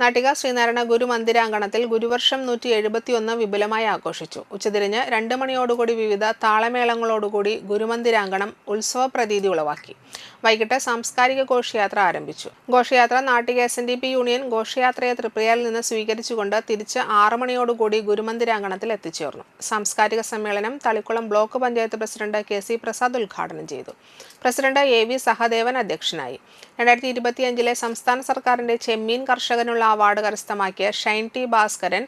നാട്ടിക ശ്രീനാരായണ ഗുരുമന്ദിരാങ്കണത്തിൽ ഗുരുവർഷം നൂറ്റി എഴുപത്തിയൊന്ന് വിപുലമായി ആഘോഷിച്ചു. ഉച്ചതിരിഞ്ഞ് രണ്ട് മണിയോടുകൂടി വിവിധ താളമേളങ്ങളോടുകൂടി ഗുരുമന്ദിരാങ്കണം ഉത്സവ പ്രതീതി ഉളവാക്കി. വൈകിട്ട് സാംസ്കാരിക ഘോഷയാത്ര ആരംഭിച്ചു. ഘോഷയാത്ര Nattika S N D P union ഘോഷയാത്രയെ തൃപ്രിയയിൽ നിന്ന് സ്വീകരിച്ചുകൊണ്ട് തിരിച്ച് ആറ് മണിയോടുകൂടി ഗുരുമന്ദിരാങ്കണത്തിൽ എത്തിച്ചേർന്നു. സാംസ്കാരിക സമ്മേളനം Thalikkulam block panchayat president K C Prasad ഉദ്ഘാടനം ചെയ്തു. പ്രസിഡന്റ് എ വി സഹദേവൻ അധ്യക്ഷനായി. രണ്ടായിരത്തി ഇരുപത്തിയഞ്ചിലെ സംസ്ഥാന സർക്കാരിന്റെ ചെമ്മീൻ കർഷകനുള്ള അവാർഡ് കരസ്ഥമാക്കിയ ഷൈൻ ടി ഭാസ്കരൻ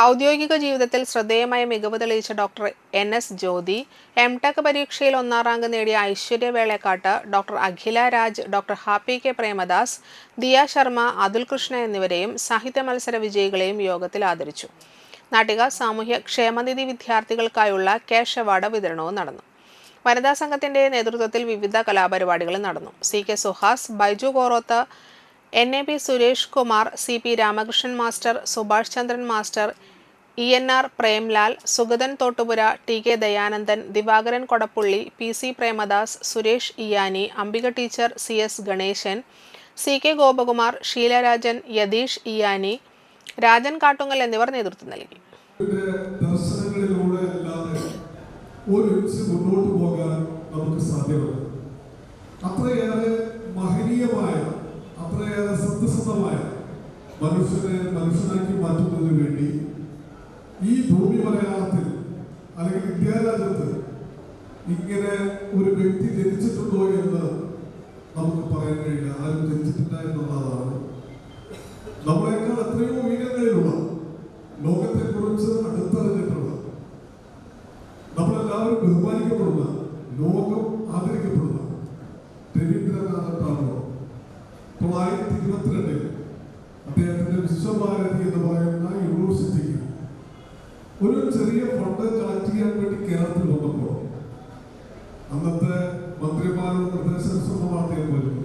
ഔദ്യോഗിക ജീവിതത്തിൽ ശ്രദ്ധേയമായ മികവ് തെളിയിച്ച doctor N S Jyothi M tech പരീക്ഷയിൽ ഒന്നാം റാങ്ക് നേടിയ Aishwarya Velakkatt doctor Akhila Raj doctor Happy K Premadas Diya Sharma Athul Krishna എന്നിവരെയും സാഹിത്യ മത്സര വിജയികളെയും യോഗത്തിൽ ആദരിച്ചു. നാട്ടിക സാമൂഹ്യ ക്ഷേമനിധി വിദ്യാർത്ഥികൾക്കായുള്ള ക്യാഷ് അവാർഡ് വിതരണവും നടന്നു. വനിതാ സംഘത്തിന്റെ നേതൃത്വത്തിൽ വിവിധ കലാപരിപാടികൾ നടന്നു. C K Suhas Baiju Koroth N A P Suresh Kumar C P Ramakrishnan master Subhash Chandran master E N R Premlal Sugathan Thottupura T K Dayanandan Divakaran Kodappully P C Premadas Suresh Iyani Ambika teacher C S Ganeshan C K Gopakumar Sheelarajan Yatheesh Iyani Rajan Kattungal എന്നിവർ നേതൃത്വം നൽകി. ഒരു മുന്നോട്ട് പോകാൻ നമുക്ക് സാധ്യമല്ല. അത്രയേറെ മനുഷ്യനെ മനുഷ്യനാക്കി മാറ്റുന്നതിന് വേണ്ടി ഈ ഭൂമി മലയാളത്തിൽ അല്ലെങ്കിൽ ഇന്ത്യാരാജ്യത്ത് ഇങ്ങനെ ഒരു വ്യക്തി ജനിച്ചിട്ടുണ്ടോ എന്ന് നമുക്ക് പറയാൻ കഴിയില്ല. ആരും ജനിച്ചിട്ടില്ല എന്നുള്ളതാണ്. നമ്മളെക്കാൾ എത്രയോ ഉയരങ്ങളിലുള്ള ലോകത്തെ കുറിച്ച് അടുത്തറിഞ്ഞിട്ടുള്ള നമ്മളെല്ലാവരും ബഹുമാനിക്കപ്പെടുന്ന ലോകം ആദരിക്കപ്പെടുന്ന രവീന്ദ്രനാഥ ടാഗോർ. തൊള്ളായിരത്തി ഇരുപത്തിരണ്ടിൽ വിശ്വഭാരതി എന്ന് പറയുന്ന യൂണിവേഴ്സിറ്റിക്ക് ഒരു ചെറിയ ഫണ്ട് കളക്ട് ചെയ്യാൻ വേണ്ടി കേരളത്തിൽ വന്നപ്പോൾ അന്നത്തെ മന്ത്രിമാരുടെ നിർദ്ദേശം അദ്ദേഹം വരുന്നത്